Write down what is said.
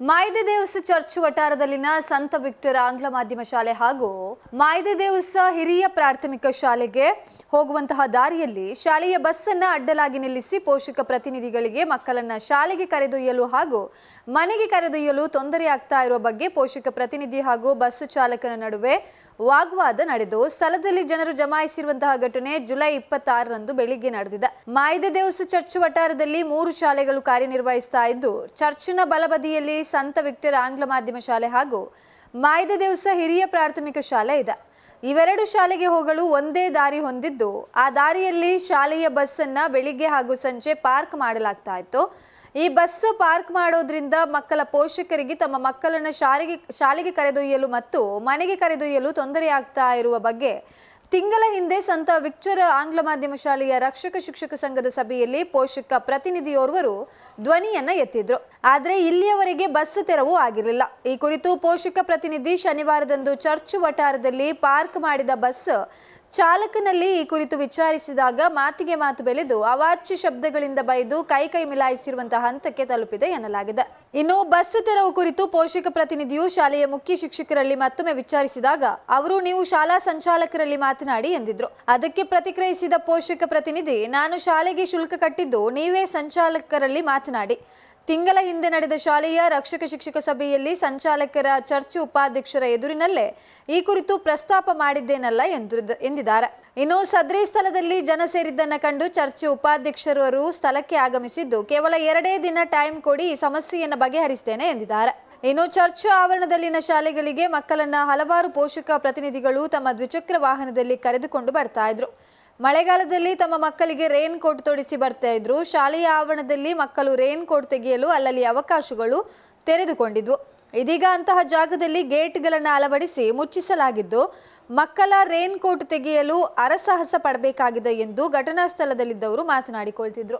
ಮಾಯ್ದೆ ದೇವಸ church ವಟಾರದಲ್ಲಿನ ಸಂತ Victor ಆಂಗ್ಲ ಮಾಧ್ಯಮ ಶಾಲೆ ಹಾಗೂ ಮಾಯ್ದೆ ಹಿರಿಯ ಪ್ರಾಥಮಿಕ ಶಾಲೆಗೆ ಹೋಗುವಂತಹ ದಾರಿಯಲ್ಲಿ ಶಾಲೆಯ ಬಸ್ಸನ್ನ ಅಡ್ಡಲಾಗಿ ನಿಲ್ಲಿಸಿ ಪೋಷಕ ಪ್ರತಿನಿಧಿಗಳಿಗೆ ಮಕ್ಕಳನ್ನ ಶಾಲೆಗೆ ಕರೆದೊಯ್ಯಲು ಹಾಗೂ ಮನೆಗೆ ಕರೆದೊಯ್ಯಲು ತೊಂದರೆಯಾಗ್ತಾ ಇರುವ ಬಗ್ಗೆ ಪೋಷಕ ಪ್ರತಿನಿಧಿ ಹಾಗೂ ಬಸ್ ಚಾಲಕನ ನಡುವೆ ವಾಗ್ವಾದ ನಡೆದು ಸ್ಥಳದಲ್ಲಿ ಜನರು ಜಮಾಯಿಸಿರುವಂತಹ ಘಟನೆ ಜುಲೈ ಇಪ್ಪತ್ತಾರರಂದು ಬೆಳಿಗ್ಗೆ ನಡೆದಿದೆ. ಮಾಯ್ದೆ ದೇವಸ ಚರ್ಚ್ ವಟಾರದಲ್ಲಿ ಮೂರು ಶಾಲೆಗಳು ಕಾರ್ಯನಿರ್ವಹಿಸ್ತಾ ಇದ್ದು, ಚರ್ಚಿನ ಬಲಬದಿಯಲ್ಲಿ ಸಂತ ವಿಕ್ಟರ್ ಆಂಗ್ಲ ಮಾಧ್ಯಮ ಶಾಲೆ ಹಾಗೂ ಮಾಯ್ದೆ ದೇವಸ ಹಿರಿಯ ಪ್ರಾಥಮಿಕ ಶಾಲೆ ಇದೆ. ಇವೆರಡು ಶಾಲೆಗೆ ಹೋಗಲು ಒಂದೇ ದಾರಿ ಹೊಂದಿದ್ದು, ಆ ದಾರಿಯಲ್ಲಿ ಶಾಲೆಯ ಬಸ್ಸನ್ನ ಬೆಳಿಗ್ಗೆ ಹಾಗೂ ಸಂಜೆ ಪಾರ್ಕ್ ಮಾಡಲಾಗ್ತಾ ಇತ್ತು. ಈ ಬಸ್ ಪಾರ್ಕ್ ಮಾಡೋದ್ರಿಂದ ಮಕ್ಕಳ ಪೋಷಕರಿಗೆ ತಮ್ಮ ಮಕ್ಕಳನ್ನ ಶಾಲೆಗೆ ಶಾಲೆಗೆ ಕರೆದೊಯ್ಯಲು ಮತ್ತು ಮನೆಗೆ ಕರೆದೊಯ್ಯಲು ತೊಂದರೆ ಆಗ್ತಾ ಇರುವ ಬಗ್ಗೆ ತಿಂಗಳ ಹಿಂದೆ ಸಂತ ವಿಕ್ಟರ್ ಆಂಗ್ಲ ಮಾಧ್ಯಮ ಶಾಲೆಯ ರಕ್ಷಕ ಶಿಕ್ಷಕ ಸಂಘದ ಸಭೆಯಲ್ಲಿ ಪೋಷಕ ಪ್ರತಿನಿಧಿಯೋರ್ವರು ಧ್ವನಿಯನ್ನ ಎತ್ತಿದ್ರು. ಆದರೆ ಇಲ್ಲಿಯವರೆಗೆ ಬಸ್ ತೆರವು ಆಗಿರಲಿಲ್ಲ. ಈ ಕುರಿತು ಪೋಷಕ ಪ್ರತಿನಿಧಿ ಶನಿವಾರದಂದು ಚರ್ಚ್ ವಟಾರದಲ್ಲಿ ಪಾರ್ಕ್ ಮಾಡಿದ ಬಸ್ ಚಾಲಕನಲ್ಲಿ ಈ ಕುರಿತು ವಿಚಾರಿಸಿದಾಗ ಮಾತಿಗೆ ಮಾತು ಬೆಳೆದು ಅವಾಚ್ಯ ಶಬ್ದಗಳಿಂದ ಬೈದು ಕೈ ಕೈ ಮಿಲಾಯಿಸಿರುವಂತಹ ಹಂತಕ್ಕೆ ತಲುಪಿದೆ ಎನ್ನಲಾಗಿದೆ. ಇನ್ನು ಬಸ್ ತೆರವು ಕುರಿತು ಪೋಷಕ ಪ್ರತಿನಿಧಿಯು ಶಾಲೆಯ ಮುಖ್ಯ ಶಿಕ್ಷಕರಲ್ಲಿ ಮತ್ತೊಮ್ಮೆ ವಿಚಾರಿಸಿದಾಗ ಅವರು, ನೀವು ಶಾಲಾ ಸಂಚಾಲಕರಲ್ಲಿ ಮಾತನಾಡಿ ಎಂದಿದ್ರು. ಅದಕ್ಕೆ ಪ್ರತಿಕ್ರಿಯಿಸಿದ ಪೋಷಕ ಪ್ರತಿನಿಧಿ, ನಾನು ಶಾಲೆಗೆ ಶುಲ್ಕ ಕಟ್ಟಿದ್ದು ನೀವೇ ಸಂಚಾಲಕರಲ್ಲಿ ಮಾತನಾಡಿ. ತಿಂಗಳ ಹಿಂದೆ ನಡೆದ ಶಾಲೆಯ ರಕ್ಷಕ ಶಿಕ್ಷಕ ಸಭೆಯಲ್ಲಿ ಸಂಚಾಲಕರ ಚರ್ಚ್ ಉಪಾಧ್ಯಕ್ಷರ ಎದುರಿನಲ್ಲೇ ಈ ಕುರಿತು ಪ್ರಸ್ತಾಪ ಮಾಡಿದ್ದೇನಲ್ಲ ಎಂದು ಎಂದಿದ್ದಾರೆ. ಇನ್ನು ಸದ್ರಿ ಸ್ಥಳದಲ್ಲಿ ಜನ ಸೇರಿದ್ದನ್ನ ಕಂಡು ಚರ್ಚ್ ಉಪಾಧ್ಯಕ್ಷರವರು ಸ್ಥಳಕ್ಕೆ ಆಗಮಿಸಿದ್ದು ಕೇವಲ ಎರಡೇ ದಿನ ಟೈಮ್ ಕೊಡಿ ಈ ಸಮಸ್ಯೆಯನ್ನು ಬಗೆಹರಿಸ್ತೇನೆ ಎಂದಿದ್ದಾರೆ. ಇನ್ನು ಚರ್ಚ್ ಆವರಣದಲ್ಲಿನ ಶಾಲೆಗಳಿಗೆ ಮಕ್ಕಳನ್ನ ಹಲವಾರು ಪೋಷಕ ಪ್ರತಿನಿಧಿಗಳು ತಮ್ಮ ದ್ವಿಚಕ್ರ ವಾಹನದಲ್ಲಿ ಕರೆದುಕೊಂಡು ಬರ್ತಾ ಇದ್ರು. ಮಳೆಗಾಲದಲ್ಲಿ ತಮ್ಮ ಮಕ್ಕಳಿಗೆ ರೇನ್ ಕೋಟ್ ತೊಡಿಸಿ ಬರ್ತಾ ಇದ್ರು. ಶಾಲೆಯ ಆವರಣದಲ್ಲಿ ಮಕ್ಕಳು ರೇನ್ ಕೋಟ್ ತೆಗೆಯಲು ಅಲ್ಲಲ್ಲಿ ಅವಕಾಶಗಳು ತೆರೆದುಕೊಂಡಿದ್ವು. ಇದೀಗ ಅಂತಹ ಜಾಗದಲ್ಲಿ ಗೇಟ್ಗಳನ್ನು ಅಳವಡಿಸಿ ಮುಚ್ಚಿಸಲಾಗಿದ್ದು, ಮಕ್ಕಳ ರೇನ್ ಕೋಟ್ ತೆಗೆಯಲು ಅರಸಾಹಸ ಪಡಬೇಕಾಗಿದೆ ಎಂದು ಘಟನಾ ಸ್ಥಳದಲ್ಲಿದ್ದವರು ಮಾತನಾಡಿಕೊಳ್ತಿದ್ರು.